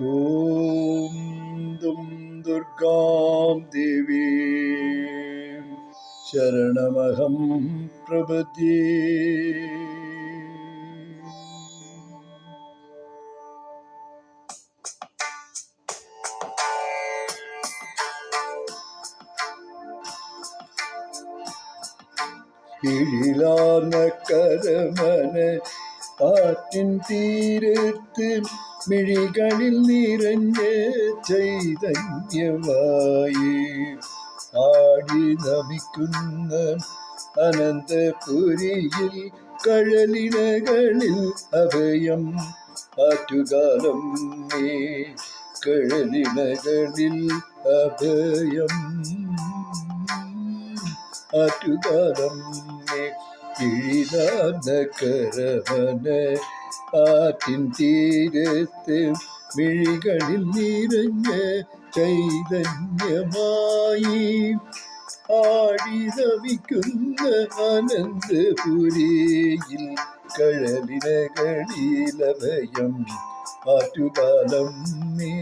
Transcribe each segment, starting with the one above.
ॐ दुं दुर्गां देवीं शरणमहं प्रपद्ये കിഴിലാർന്ന കരമന ആറ്റിൻ തീരത്ത് മിഴികളിൽ നിറഞ്ഞ ചൈതന്യമായി ആടി നമിക്കുന്ന അനന്തപുരിയിൽ കഴലിനകളിൽ അഭയം ആറ്റുകാലം നീ കഴലിനകളിൽ അഭയം ആറ്റുകാലം കിഴിതാർന്ന കരവന ആറ്റിൻ തീരത്ത് മിഴികളിൽ നിറഞ്ഞ ചൈതന്യമായി ആടി നമിക്കുന്ന അനന്തപുരിയിൽ കഴലിനകളിലഭയം ആറ്റുകാലം മേ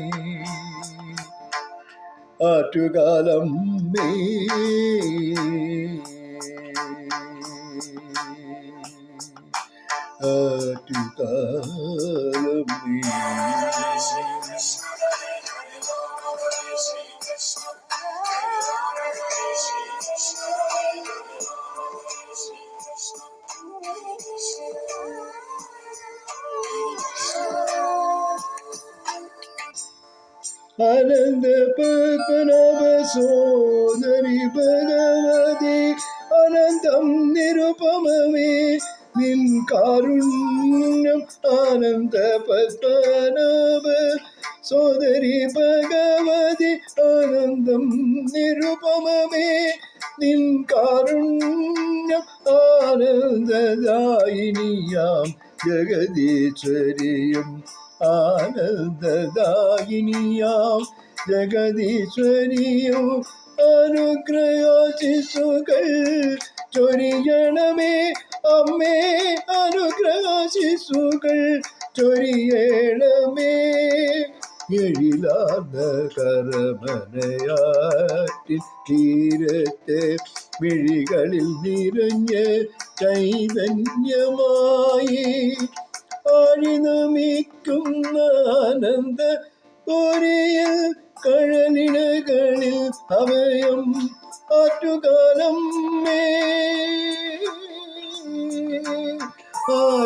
ആറ്റുകാലം നീ. ആറ്റുകാലം നീ അനന്ത പത്മനാഭ സോദരി ഭഗവതി അനന്തം നിരുപമമേ നിൻ കാരുണ്യം ആനന്ദ പത്മനാഭ സോദരി ഭഗവതി ആനന്ദം നിരുപമേ നിൻ കാരുണ്യം ആനന്ദദായിനിയാം. ജഗദീശ്വരിയും ആനന്ദദായിനിയാം. ജഗദീശ്വരിയും അനുഗ്രഹാശിസുകൾ ചൊരിയണമേ. അമ്മേ അനുഗ്രഹാശിസുകൾ ചൊരിയേണമേ. എഴിലാർന്ന കരമനയാറ്റിൻ തീരത്തെ വിഴികളിൽ നിറഞ്ഞ് ചൈതന്യമായി ആഴി നമിക്കുന്ന ആനന്ദ പൊരിയിൽ കഴലിണകളിൽ അഭയം ആറ്റുകാലം മേ.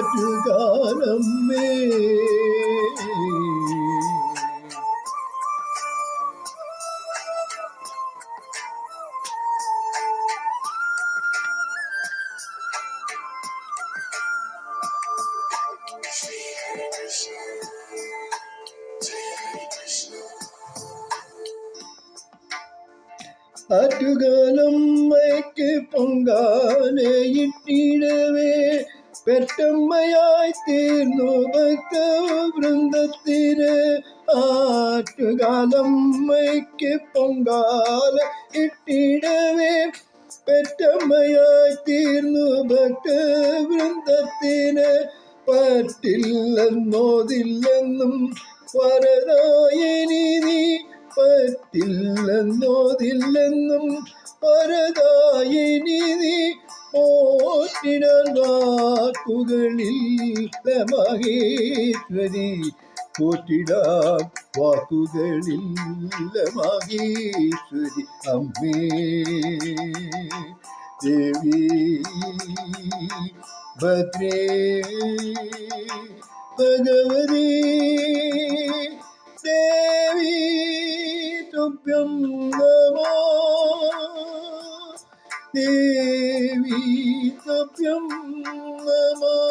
ആറ്റുകാലം മേ. ആറ്റുകാലം മയക്ക് പൊങ്കാലയിട്ടിടവേ. പെറ്റമ്മയായി തീർന്നു ഭക്ത വൃന്ദത്തിന്. ആറ്റുകാലം മയക്ക് പൊങ്കാല ഇട്ടിടവേ. പെറ്റമ്മയായി തീർന്നു ഭക്ത വൃന്ദത്തിന്. പറ്റില്ലെന്നോതില്ലെന്നും വരതായനി നീ. പറ്റില്ലെന്നോതില്ലെന്നും വരദായനി വാക്കുകളിൽ മഹേശ്വരി പോറ്റിടാൻ വാക്കുകളിൽ മഹേശ്വരി അമ്മേ. ദേവി ഭദ്രേ ഭഗവതി ദേവി തുഭ്യം നമോ. ദേവി. സത്യം നമോ